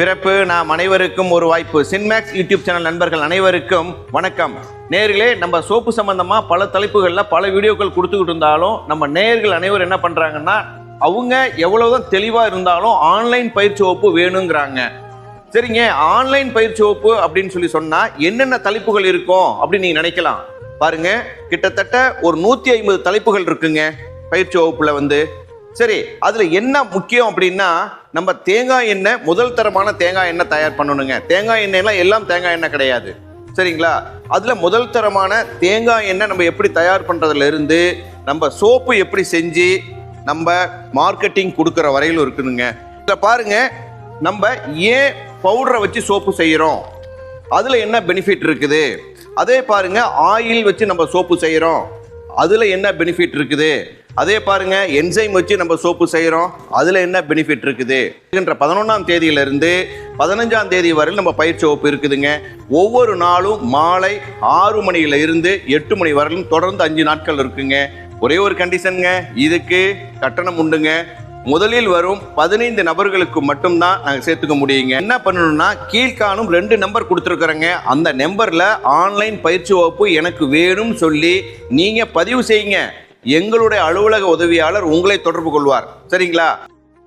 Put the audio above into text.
பிறப்பு நாம் அனைவருக்கும் ஒரு வாய்ப்பு. சின்மேக்ஸ் யூடியூப் சேனல் நண்பர்கள் அனைவருக்கும் வணக்கம். நேர்களே நம்ம சோப்பு சம்பந்தமா பல தலைப்புகளில் பல வீடியோக்கள் கொடுத்துக்கிட்டு இருந்தாலும் நம்ம நேர்கள் அனைவரும் என்ன பண்றாங்கன்னா அவங்க எவ்வளவுதான் தெளிவா இருந்தாலும் ஆன்லைன் பயிற்சி வகுப்பு வேணுங்கிறாங்க. சரிங்க ஆன்லைன் பயிற்சி வகுப்பு அப்படின்னு சொல்லி சொன்னா என்னென்ன தலைப்புகள் இருக்கும் அப்படின்னு நீங்க நினைக்கலாம். பாருங்க கிட்டத்தட்ட ஒரு நூத்தி ஐம்பது தலைப்புகள் இருக்குங்க பயிற்சி வகுப்புல வந்து. சரி அதுல என்ன முக்கியம் அப்படின்னா நம்ம தேங்காய் எண்ணெய் முதல் தரமான தேங்காய் எண்ணெய் தயார் பண்ணணுங்க. தேங்காய் எண்ணெய்லாம் எல்லாம் தேங்காய் எண்ணெய் கிடையாது. சரிங்களா? அதுல முதல் தரமான தேங்காய் எண்ணெய் நம்ம எப்படி தயார் பண்றதுல இருந்து நம்ம சோப்பு எப்படி செஞ்சு நம்ம மார்க்கெட்டிங் கொடுக்குற வரையிலும் இருக்குதுங்க. இதில் பாருங்க நம்ம ஏன் பவுடரை வச்சு சோப்பு செய்கிறோம் அதில் என்ன பெனிஃபிட் இருக்குது? அதே பாருங்க ஆயில் வச்சு நம்ம சோப்பு செய்கிறோம் அதில் என்ன பெனிஃபிட் இருக்குது? அதே பாருங்க என்சைம் வச்சு நம்ம சோப்பு செய்கிறோம் அதில் என்ன பெனிஃபிட் இருக்குது? பதினொன்றாம் தேதியிலிருந்து பதினஞ்சாம் தேதி வரையில் நம்ம பயிற்சி வகுப்பு இருக்குதுங்க. ஒவ்வொரு நாளும் மாலை ஆறு மணியில இருந்து எட்டு மணி வரையிலும் தொடர்ந்து அஞ்சு நாட்கள் இருக்குங்க. ஒரே ஒரு கண்டிஷனுங்க இதுக்கு கட்டணம் உண்டுங்க. முதலில் வரும் பதினைந்து நபர்களுக்கு மட்டும்தான் நாங்கள் சேர்த்துக்க முடியுங்க. என்ன பண்ணணும்னா கீழ்காணும் ரெண்டு நம்பர் கொடுத்துருக்குறேங்க. அந்த நம்பரில் ஆன்லைன் பயிற்சி வகுப்பு எனக்கு வேணும்னு சொல்லி நீங்கள் பதிவு செய்யுங்க. எங்களுடைய அலுவலக உதவியாளர் உங்களை தொடர்பு கொள்வார். சரிங்களா?